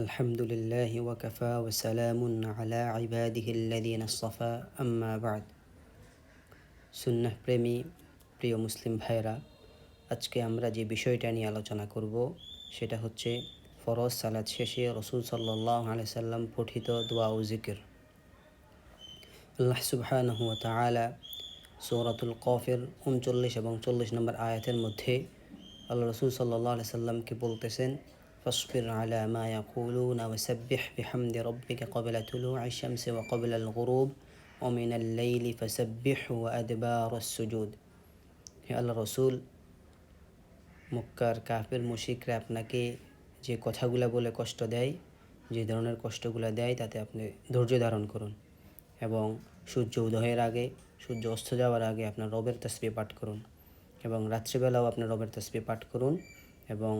الحمد لله وكفى وسلام على عباده الذين اصطفى أما بعد সুন্নাহ প্রেমী প্রিয় মুসলিম ভাইরা আজকে আমরা যে বিষয়টা নিয়ে আলোচনা করব সেটা হচ্ছে ফরজ সালাদ শেষে রসুল সাল্লাহ সাল্লাম পঠিত দোয়া ও জিকির আল্লাহ সুবহানাহু ওয়া তাআলা সূরাতুল কফের উনচল্লিশ এবং চল্লিশ নম্বর আয়াতের মধ্যে আল্লাহ রসুল সাল্লাহ সাল্লামকে বলতেছেন فاصبر على ما يقولون وسبح بحمد ربك قبل طلوع الشمس وقبل الغروب ومن الليل فسبح وأدبار السجود হে আল্লাহ রসুল মক্কার কাফের মুশিকরা আপনাকে যে কথাগুলো বলে কষ্ট দেয় যে ধরনের কষ্টগুলো দেয় তাতে আপনি ধৈর্য ধারণ করুন এবং সূর্য উদয়ের আগে সূর্য অস্ত যাওয়ার আগে আপনার রবের তসবি পাঠ করুন এবং রাত্রিবেলাও আপনার রবের তসবি পাঠ করুন এবং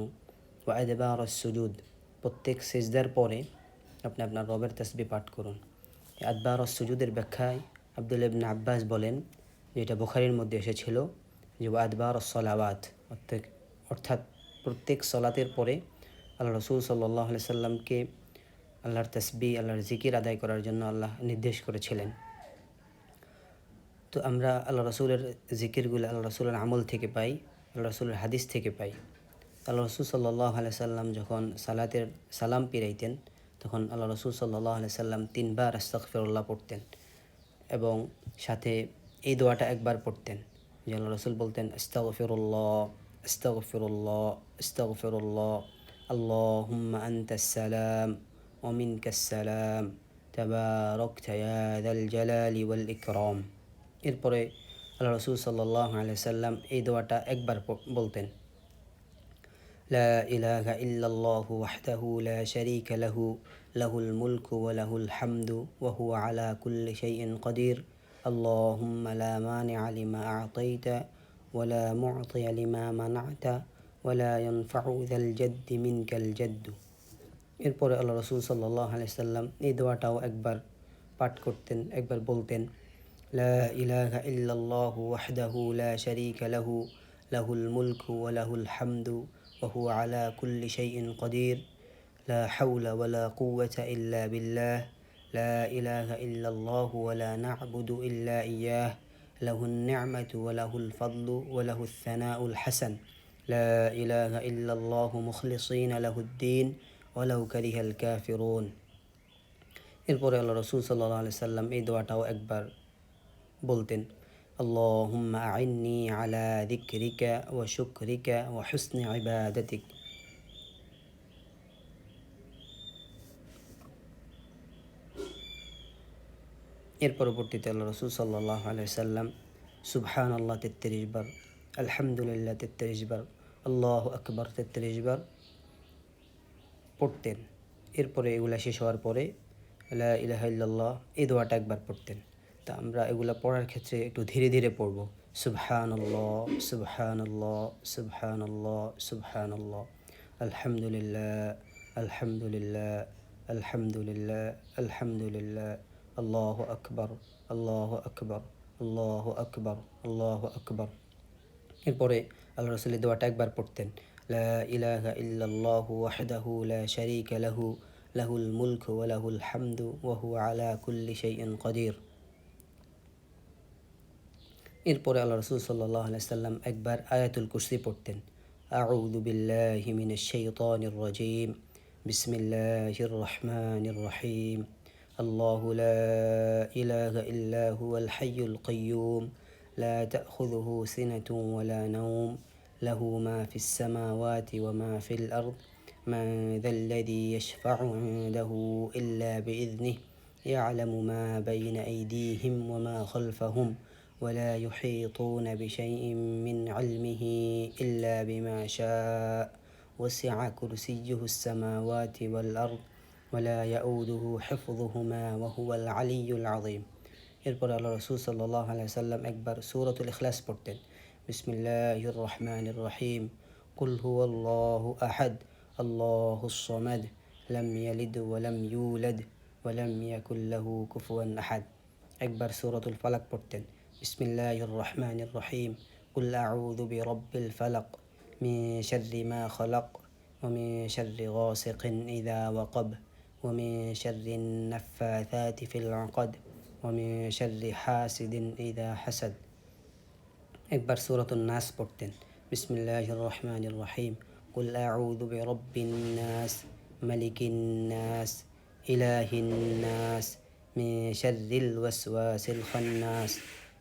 ওয়াইদেবার সুজুদ। প্রত্যেক সেজদার পরে আপনি আপনার রবের তসবি পাঠ করুন। আদবার সুজুদের ব্যাখ্যায় আব্দুল ইবনে আব্বাস বলেন যে এটা বুখারির মধ্যে এসেছিল যে আদবার সলাওয়াত অর্থাৎ অর্থাৎ প্রত্যেক সলাতের পরে আল্লাহ রসুল সাল্লাহ সাল্লামকে আল্লাহর তসবি আল্লাহর জিকির আদায় করার জন্য আল্লাহ নির্দেশ করেছিলেন। তো আমরা আল্লাহ রসুলের জিকিরগুলো আল্লাহ রসুলের আমল থেকে পাই, আল্লাহ রসুলের হাদিস থেকে পাই। আল্লাহ রসুল সাল্লাহ সাল্লাম যখন সালাতের সালাম পিরাইতেন তখন আল্লাহ রসুল সাল্লাহ সাল্লাম তিনবার আস্তাকফিরুল্লাহ পড়তেন এবং সাথে এই দোয়াটা একবার পড়তেন যে আল্লাহ রসুল বলতেন আস্তাগফিরুল্লাহ আস্তাগফিরুল্লাহ আস্তাগফিরুল্লাহ اللهم أنت السلام ومنك السلام تباركت يا ذا الجلال والإكرام এরপরে আল্লাহ রসুল সাল্লাহ আলিয়া সাল্লাম এই দোয়াটা একবার বলতেন لا إله إلا الله وحده لا شريك له له الملك وله الحمد وهو على كل شيء قدير. اللهم لا مانع لما أعطيت ولا معطي لما منعت ولا ينفع ذا الجد منك الجد. إرپور الله رسول صلى الله عليه وسلم إدواتاو أكبر بات كرتن أكبر بولتن لا إله إلا الله وحده لا شريك له له الملك وله الحمد وهو على كل شيء قدير لا حول ولا قوة إلا بالله لا إله إلا الله ولا نعبد إلا إياه له النعمة وله الفضل وله الثناء الحسن لا إله إلا الله مخلصين له الدين ولو كره الكافرون এরপরে আল্লাহ রসুল সাল্লাহ আলি সাল্লাম এই দোয়াটাও একবার বলতেন اللهم أعني على ذكرك وشكرك وحسن عبادتك এর পরবর্তীতে আল্লাহ রসুল সাল্লাহ আলাইসাল্লাম সুবহান আল্লাহ তেত্রিশ বার আলহামদুলিল্লাহ তেত্রিশ বার আল্লাহ আকবর তেত্রিশ বার পড়তেন এরপরে এগুলা শেষ হওয়ার পরে আল্লাহ ইলাহ ইল্লাল্লাহ এই দোয়াটা একবার পড়তেন তা আমরা এগুলা পড়ার ক্ষেত্রে একটু ধীরে ধীরে পড়ব। সুবহান আল্লাহ সুবহান আল্লাহ সুবহান আল্লাহ সুবহান আল্লাহ আলহামদুলিল্লাহ আলহামদুলিল্লাহ আলহামদুলিল্লাহ আলহামদুলিল্লাহ। আল্লাহ আকবর আল্লাহ আকবর আল্লাহ আকবর আল্লাহ আকবর। এরপরে আল্লাহ রসুলের দোয়াটা একবার পড়তেন। লা ইলাহা ইল্লাল্লাহু ওয়াহদাহু লা শারীকা লাহু, লাহুল মুলকু ওয়া লাহুল হামদু ওয়া হুয়া আলা কুল্লি শাইইন এরপরে আল্লাহ রসুল সাল্লাহ সাল্লাম একবার আয়াতুল কুরসি পড়তেন أعوذ بالله من الشيطان الرجيم بسم الله الرحمن الرحيم الله لا إله إلا هو الحي القيوم لا تأخذه سنة ولا نوم له ما في السماوات وما في الأرض من ذا الذي يشفع عنده إلا بإذنه يعلم ما بين أيديهم وما خلفهم ولا يحيطون بشيء من علمه إلا بما شاء وسع كرسيه السماوات والأرض ولا يؤوده حفظهما وهو العلي العظيم এরপর আল্লাহ রসুল সাল্লাহ সাল্লাম একবার সৌরতুল ইখলাস পড়তেন বিসমিল্লাহ রহমান রহিম কুল হু আল্লাহ আহাদ আল্লাহ الصمد لم يلد ولم يولد ولم يكن له كفوا أحد একবার সৌরতুল ফালাক পড়তেন بسم الله الرحمن الرحيم قل أعوذ برب الفلق من شر ما خلق ومن شر غاسق إذا وقب ومن شر النفاثات في العقد ومن شر حاسد إذا حسد একবার সুরাতুন নাস পড়তেন বিসমিল্লাহ রহমান রহিম قل أعوذ برب الناس ملك الناس إله الناس من شر الوسواس الخناس